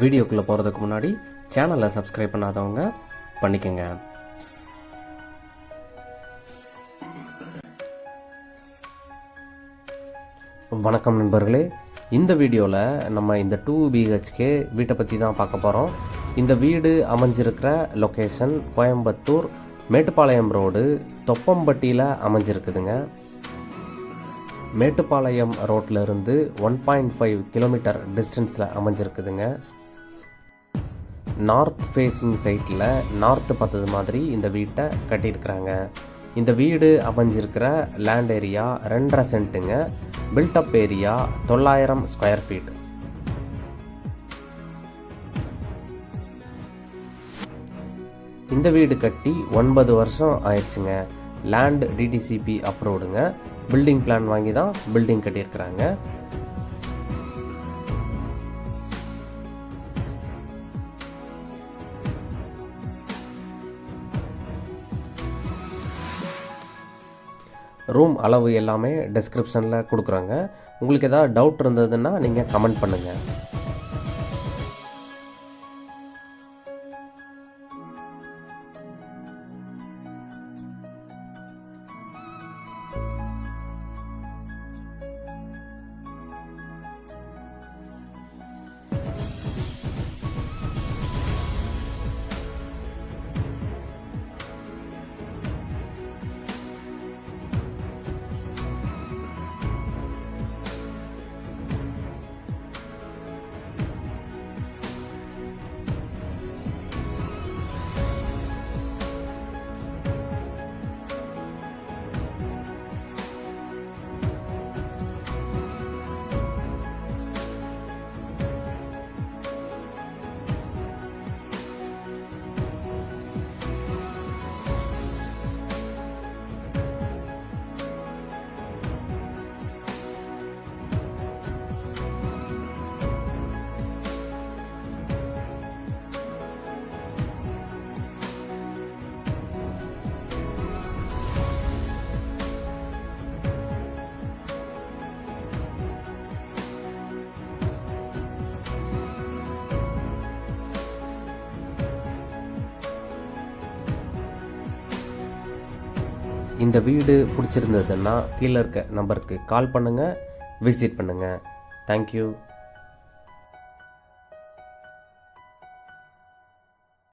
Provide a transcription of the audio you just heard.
வீடியோக்குள்ளே போகிறதுக்கு முன்னாடி சேனலை சப்ஸ்கிரைப் பண்ணாதவங்க பண்ணிக்கோங்க. வணக்கம் நண்பர்களே. இந்த வீடியோவில் நம்ம இந்த டூ பிஹெச்கே வீட்டை பற்றி தான் பார்க்க போகிறோம் இந்த வீடு அமைஞ்சிருக்கிற லொக்கேஷன் கோயம்புத்தூர் மேட்டுப்பாளையம் ரோடு தொப்பம்பட்டியில் அமைஞ்சிருக்குதுங்க. மேட்டுப்பாளையம் ரோட்டில் இருந்து ஒன் பாயிண்ட் ஃபைவ் கிலோமீட்டர் டிஸ்டன்ஸில் அமைஞ்சிருக்குதுங்க. நார்த் ஃபேஸிங் சைட்டில் நார்த்து பார்த்தது மாதிரி இந்த வீட்டை கட்டியிருக்கிறாங்க. இந்த வீடு அமைஞ்சிருக்கிற லேண்ட் ஏரியா ரெண்டரை சென்ட்டுங்க. பில்டப் ஏரியா தொள்ளாயிரம் ஸ்கொயர் ஃபீட். இந்த வீடு கட்டி ஒன்பது வருஷம் ஆயிடுச்சுங்க. லேண்ட் டிடிசிபி அப்ரூவ்டுங்க. பில்டிங் பிளான் வாங்கி தான் பில்டிங் கட்டியிருக்கிறாங்க. ரூம் அளவு எல்லாமே டிஸ்கிரிப்ஷனில் கொடுக்குறாங்க. உங்களுக்கு ஏதாவது டவுட் இருந்ததுன்னா நீங்கள் கமெண்ட் பண்ணுங்கள் இந்த வீடு பிடிச்சிருந்ததுன்னா கீழே இருக்க நம்பருக்கு கால் பண்ணுங்கள் விசிட் பண்ணுங்கள் தேங்க்யூ